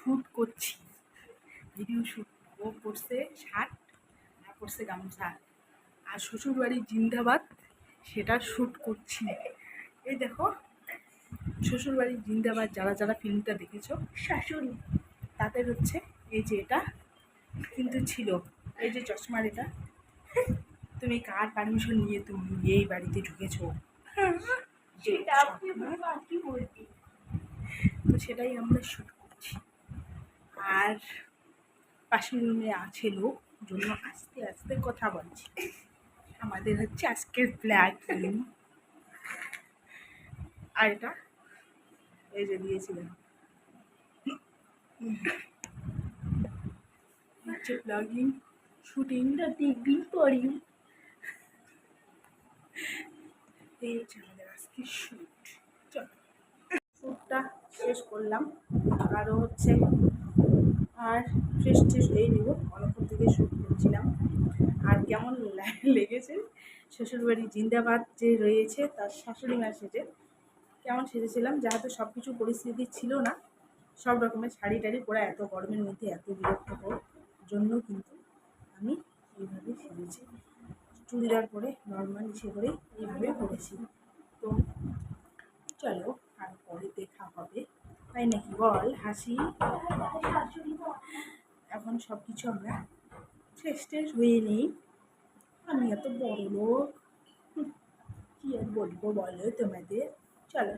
Shoot করছি। Video shoot ও পড়ছে shirt আর পড়ছে গামছা। আর শ্বশুরবাড়ির জিন্দাবাদ সেটা শ্যুট করছি। এই দেখো শ্বশুরবাড়ির জিন্দাবাদ যারা যারা ফিল্মটা দেখেছ শাশুড়ি তাদের হচ্ছে এই যে এটা কিন্তু ছিল। এই যে চশমার এটা। তুমি কার পারমিশন নিয়ে তুমি এই বাড়িতে ঢুকেছো? তো সেটাই আমরা শ্যুট করছি। আর পাশের রুমে আছে লোক, জন্য আস্তে আস্তে কথা বলছি। আমাদের হচ্ছে আজকের ব্ল্যাক আর এটা? এই যে দিয়েছিলেন হচ্ছে ব্লগিং শুটিং এটা দেখবি পরে এই হচ্ছে আমাদের আজকে শ্যুট চলো। শ্যুটটা শেষ করলাম। আরও হচ্ছে ফ্রেশ ট্রেশ হয়ে নিব। অনেকক্ষণ থেকে শ্যুট করছিলাম। আর কেমন লেগেছে? শ্বশুরবাড়ি জিন্দাবাদ যে রয়েছে, তার শাশুড়ি মা সেজে কেমন সেজেছিলাম? যাহাতে সব কিছু পরিস্থিতি ছিল না, সব রকমের শাড়ি টাড়ি পরা এত গরমের মধ্যে এত বিরক্তকর জন্য কিন্তু আমি এইভাবে সেজেছি। চুড়িদার পরে নর্মাল ইসে করে এইভাবে করেছি তো চলো, আর পরে দেখা হবে। তাই নাকি বল, হাসি? এখন সব কিছু আমরা ফ্রেশ ট্রেশ হয়ে নেই। আমি এত বড় লোক। কি আর বলব বলো তোমাদের? চলো।